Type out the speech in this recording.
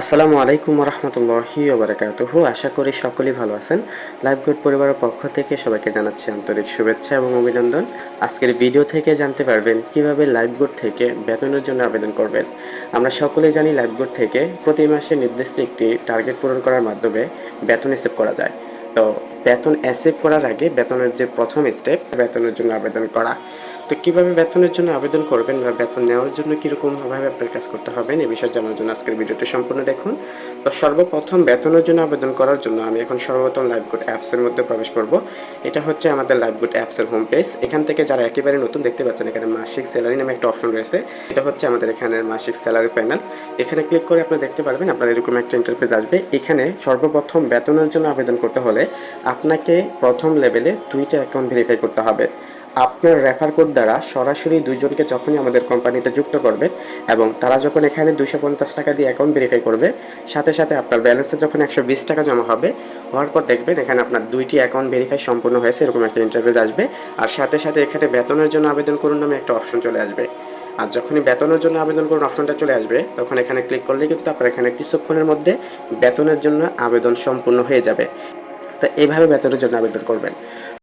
আসসালামু আলাইকুম রহমতুল্লাহি ওবরাকাতুহু। আশা করি সকলেই ভালো আছেন। লাইভ গুড পরিবারের পক্ষ থেকে সবাইকে জানাচ্ছি আন্তরিক শুভেচ্ছা এবং অভিনন্দন। আজকের ভিডিও থেকে জানতে পারবেন কীভাবে লাইভ গুড থেকে বেতনের জন্য আবেদন করবেন। আমরা সকলেই জানি লাইভ গুড থেকে প্রতি মাসে নির্দিষ্ট একটি টার্গেট পূরণ করার মাধ্যমে বেতন হিসেব করা যায়। তো বেতন অ্যাসেভ করার আগে বেতনের যে প্রথম স্টেপ বেতনের জন্য আবেদন করা। তো কীভাবে বেতনের জন্য আবেদন করবেন বা বেতন নেওয়ার জন্য কীরকমভাবে আপনার কাজ করতে হবেন এ বিষয়ে জানার জন্য আজকের ভিডিওটি সম্পূর্ণ দেখুন। তো সর্বপ্রথম বেতনের জন্য আবেদন করার জন্য আমি এখন সর্বপ্রথম লাইভগুড অ্যাপসের মধ্যে প্রবেশ করব। এটা হচ্ছে আমাদের লাইভগুড অ্যাপসের হোম পেজ এখান থেকে যারা একেবারে নতুন দেখতে পাচ্ছেন, এখানে মাসিক স্যালারি নামে একটা অপশন রয়েছে। এটা হচ্ছে আমাদের এখানে মাসিক স্যালারি প্যানেল এখানে ক্লিক করে আপনি দেখতে পারবেন আপনার এরকম একটা ইন্টারফেস আসবে। এখানে সর্বপ্রথম বেতনের জন্য আবেদন করতে হলে আপনাকে প্রথম লেভেলে দুইটা অ্যাকাউন্ট ভেরিফাই করতে হবে। আপনার রেফার কোড দ্বারা সরাসরি দুইজনকে যখনই আমাদের কোম্পানিতে যুক্ত করবে এবং তারা যখন এখানে দুইশো পঞ্চাশ টাকা দিয়ে অ্যাকাউন্ট ভেরিফাই করবে, সাথে সাথে আপনার ব্যালেন্সে যখন একশো বিশ টাকা জমা হবে, হওয়ার পর দেখবেন এখানে আপনার দুইটি অ্যাকাউন্ট ভেরিফাই সম্পূর্ণ হয়েছে, এরকম একটা ইন্টারভিউ আসবে। আর সাথে সাথে এখানে বেতনের জন্য আবেদন করুন নামে একটা অপশন চলে আসবে। আর যখনই বেতনের জন্য আবেদন করুন অপশনটা চলে আসবে, তখন এখানে ক্লিক করলে কিন্তু আপনার এখানে কিছুক্ষণের মধ্যে বেতনের জন্য আবেদন সম্পূর্ণ হয়ে যাবে। তো এইভাবে বেতনের জন্য আবেদন করবেন।